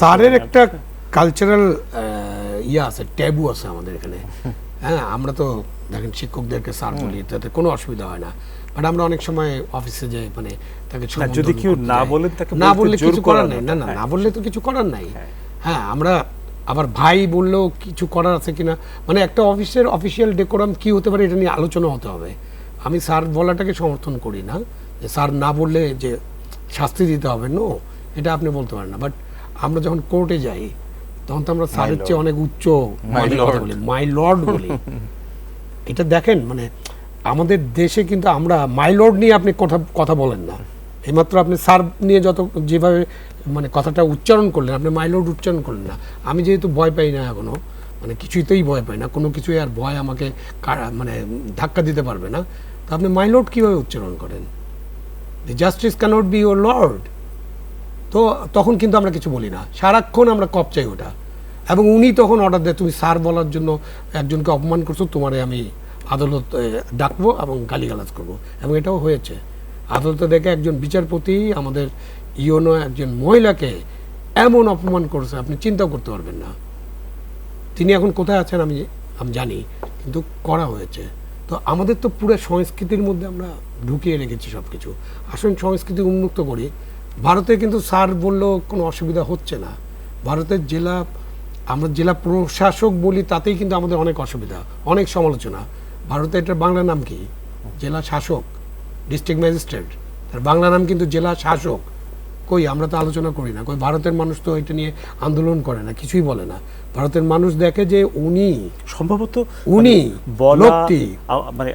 স্যারের একটা কালচারাল ইয়ে আছে ট্যাবু আছে আমাদের এখানে। হ্যাঁ আমরা তো দেখেন শিক্ষকদেরকে স্যার বলি তাতে কোনো অসুবিধা হয় না। বাট আমরা অনেক সময় অফিসে যাই মানে তাকে যদি কেউ না। বলেন তাকে না বললে কিছু করার নেই। না না হ্যাঁ। না বললে তো কিছু করার নাই। হ্যাঁ। হ্যাঁ আমরা আবার ভাই বললেও কিছু করার আছে কিনা? মানে একটা অফিসের অফিসিয়াল ডেকোরাম কি হতে পারে এটা নিয়ে আলোচনা হতে হবে। আমি স্যার বলাটাকে সমর্থন করি না। যে স্যার না বললে যে শাস্তি দিতে হবে নো এটা আপনি বলতে পারেন না। বাট আমরা যখন কোর্টে যাই তখন তো আমরা স্যারের চেয়ে অনেক উচ্চ. বলি মাই লর্ড বলি। এটা দেখেন মানে আমাদের দেশে কিন্তু আমরা মাই লর্ড নিয়ে আপনি কথা কথা বলেন না। এইমাত্র আপনি স্যার নিয়ে যত যেভাবে মানে কথাটা উচ্চারণ করলেন আপনি মাই লর্ড উচ্চারণ করলেন না। আমি যেহেতু ভয় পাই না এখনও মানে কিছুইতেই ভয় পাই না কোনো কিছুই আর ভয় আমাকে মানে ধাক্কা দিতে পারবে না। তো আপনি মাই লর্ড কীভাবে উচ্চারণ করেন? The justice cannot be your lord তো তখন কিন্তু আমরা কিছু বলি না। সারাক্ষণ আমরা কপ চাই ওটা। এবং উনি তখন অর্ডার দেয়, তুমি স্যার বলার জন্য একজনকে অপমান করছ, তোমারে আমি আদালত ডাকবো এবং গালিগালাজ করব। এবং এটাও হয়েছে। আদালতে দেখে একজন বিচারপতি, আমাদের ইয়নো একজন মহিলাকে এমন অপমান করছে, আপনি চিন্তাও করতে পারবেন না। তিনি এখন কোথায় আছেন আমি আমি জানি, কিন্তু করা হয়েছে। তো আমাদের তো পুরো সংস্কৃতির মধ্যে আমরা ঢুকিয়ে রেখেছি সব কিছু আসুন সংস্কৃতি উন্মুক্ত করি। ভারতে কিন্তু স্যার বললেও কোনো অসুবিধা হচ্ছে না। ভারতের জেলা, আমরা জেলা প্রশাসক বলি, তাতেই কিন্তু আমাদের অনেক অসুবিধা, অনেক সমালোচনা। ভারতে এটার বাংলা নাম কি? জেলা শাসক ডিস্ট্রিক্ট ম্যাজিস্ট্রেট তার বাংলা নাম কিন্তু জেলা শাসক। কই, আমরা তো আলোচনা করি না। কই, ভারতের মানুষ তো এটা নিয়ে আন্দোলন করে না, কিছুই বলে না। ভারতের মানুষ দেখে যে উনি সম্ভবত উনি মানে লোকটি। মানে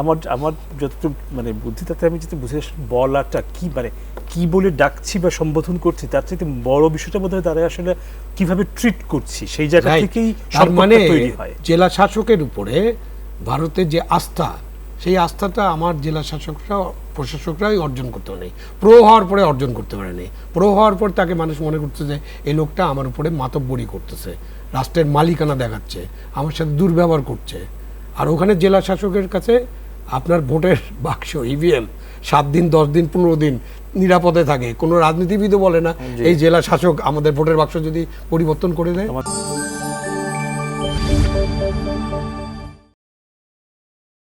আমার আমার যতটুকু মানে বুদ্ধিতাতে আমি যেটা বুঝে বলাটা কি মানে কি বলে ডাকছি বা সম্বোধন করছি তার চাইতে বড় বিষয়টা বোধহয় তারা আসলে কীভাবে ট্রিট করছি সেই জায়গা থেকেই মানে তৈরি হয় জেলা শাসকের উপরে ভারতের যে আস্থা সেই আস্থাটা আমার জেলা শাসকরা প্রশাসকরাই অর্জন করতে পারেনি। প্রো হওয়ার পরে অর্জন করতে পারেনি। প্রো হওয়ার পর তাকে মানুষ মনে করছে যে এই লোকটা আমার উপরে মাতব্বরি করতেছে। রাষ্ট্রের মালিকানা দেখাচ্ছে। আমার সাথে দুর্ব্যবহার করছে। আর ওখানে জেলা শাসকের কাছে আপনার ভোটের বাক্স ইভিএম সাত দিন দশ দিন পনেরো দিন নিরাপদে থাকে। কোনো রাজনীতিবিদও বলে না এই জেলা শাসক আমাদের ভোটের বাক্স যদি পরিবর্তন করে দেয়।